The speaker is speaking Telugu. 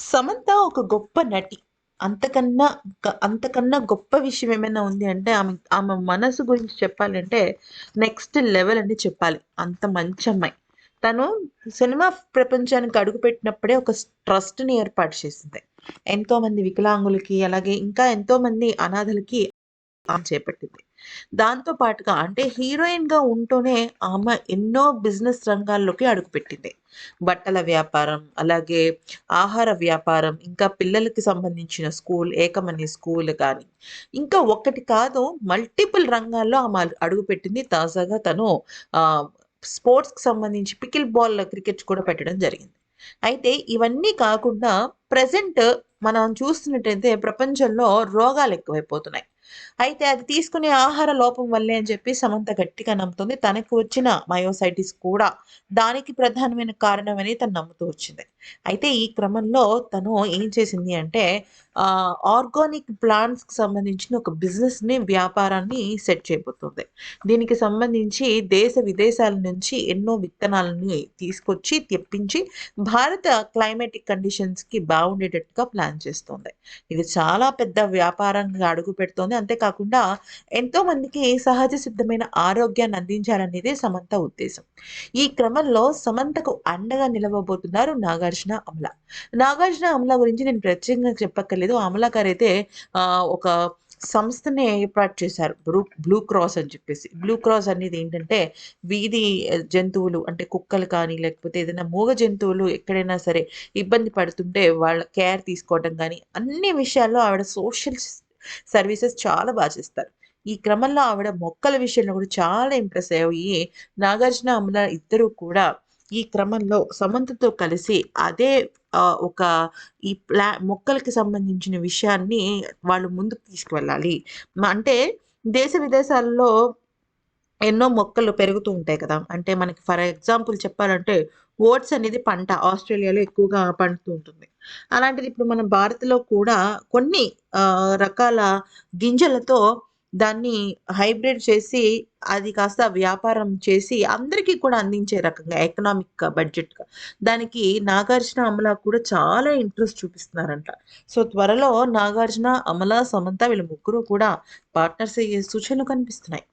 సమంత ఒక గొప్ప నటి. అంతకన్నా అంతకన్నా గొప్ప విషయం ఏమైనా ఉంది అంటే ఆమె ఆమె మనసు గురించి చెప్పాలంటే నెక్స్ట్ లెవెల్ అని చెప్పాలి. అంత మంచి అమ్మాయి. తను సినిమా ప్రపంచానికి అడుగుపెట్టినప్పుడే ఒక ట్రస్ట్‌ని ఏర్పాటు చేసింది. ఎంతోమంది వికలాంగులకి, అలాగే ఇంకా ఎంతోమంది అనాథలకి ఆమె చేపట్టింది. దాంతో పాటుగా అంటే హీరోయిన్‌గా ఉంటూనే ఆమె ఎన్నో బిజినెస్ రంగాల్లోకి అడుగుపెట్టింది. బట్టల వ్యాపారం, అలాగే ఆహార వ్యాపారం, ఇంకా పిల్లలకి సంబంధించిన స్కూల్, ఏకమని స్కూల్ కానీ ఇంకా ఒక్కటి కాదు మల్టిపుల్ రంగాల్లో ఆమె అడుగుపెట్టింది. తాజాగా తను స్పోర్ట్స్‌కి సంబంధించి పికిల్ బాల్ క్రికెట్ కూడా పెట్టడం జరిగింది. అయితే ఇవన్నీ కాకుండా ప్రజెంట్ మనం చూస్తున్నట్టయితే ప్రపంచంలో రోగాలు ఎక్కువైపోతున్నాయి. అయితే అది తీసుకునే ఆహార లోపం వల్లే అని చెప్పి సమంత గట్టిగా నమ్ముతుంది. తనకు వచ్చిన మయోసైటిస్ కూడా దానికి ప్రధానమైన కారణమని తను నమ్ముతూ వచ్చింది. అయితే ఈ క్రమంలో తను ఏం చేసింది అంటే ఆర్గానిక్ ప్లాంట్స్‌కి సంబంధించిన ఒక బిజినెస్‌ని, వ్యాపారాన్ని సెట్ చేయబోతుంది. దీనికి సంబంధించి దేశ విదేశాల నుంచి ఎన్నో విత్తనాలని తీసుకొచ్చి, తెప్పించి భారత క్లైమేటిక్ కండిషన్స్‌కి బాగుండేటట్టుగా ప్లాన్ చేస్తోంది. ఇది చాలా పెద్ద వ్యాపారంగా అడుగుపెడుతోంది. అంతేకాకుండా ఎంతో మందికి సహజ సిద్ధమైన ఆరోగ్యాన్ని అందించాలనేదే సమంత ఉద్దేశం. ఈ క్రమంలో సమంతకు అండగా నిలవబోతున్నారు నాగార్జున, అమల. నాగార్జున, అమల గురించి నేను ప్రత్యేకంగా చెప్పక్కర్లేదు. అమల గారు అయితే ఒక సంస్థని ఏర్పాటు చేశారు. బ్రూ బ్లూ క్రాస్ అని చెప్పేసి. బ్లూ క్రాస్ అనేది ఏంటంటే వీధి జంతువులు అంటే కుక్కలు కానీ, లేకపోతే ఏదైనా మూగ జంతువులు ఎక్కడైనా సరే ఇబ్బంది పడుతుంటే వాళ్ళ కేర్ తీసుకోవడం కానీ అన్ని విషయాల్లో ఆవిడ సోషల్ సర్వీసెస్ చాలా బాగా చేస్తారు. ఈ క్రమంలో ఆవిడ మొక్కల విషయంలో కూడా చాలా ఇంప్రెస్ అయ్యి నాగార్జున, అమల ఇద్దరూ కూడా ఈ క్రమంలో సమంతతో కలిసి అదే ఒక ఈ ప్లా మొక్కలకి సంబంధించిన విషయాన్ని వాళ్ళు ముందుకు తీసుకువెళ్ళాలి. అంటే దేశ విదేశాల్లో ఎన్నో మొక్కలు పెరుగుతూ ఉంటాయి కదా! అంటే మనకి ఫర్ ఎగ్జాంపుల్ చెప్పాలంటే ఓట్స్ అనేది పంట ఆస్ట్రేలియాలో ఎక్కువగా పండుతూ ఉంటుంది. అలాంటిది ఇప్పుడు మన భారత్‌లో కూడా కొన్ని రకాల గింజలతో దాన్ని హైబ్రిడ్ చేసి అది కాస్త వ్యాపారం చేసి అందరికీ కూడా అందించే రకంగా ఎకనామిక్ బడ్జెట్‌గా దానికి నాగార్జున, అమల కూడా చాలా ఇంట్రెస్ట్ చూపిస్తున్నారంట. సో, త్వరలో నాగార్జున, అమల, సమంత వీళ్ళ ముగ్గురు కూడా పార్ట్నర్స్ అయ్యే సూచనలు కనిపిస్తున్నాయి.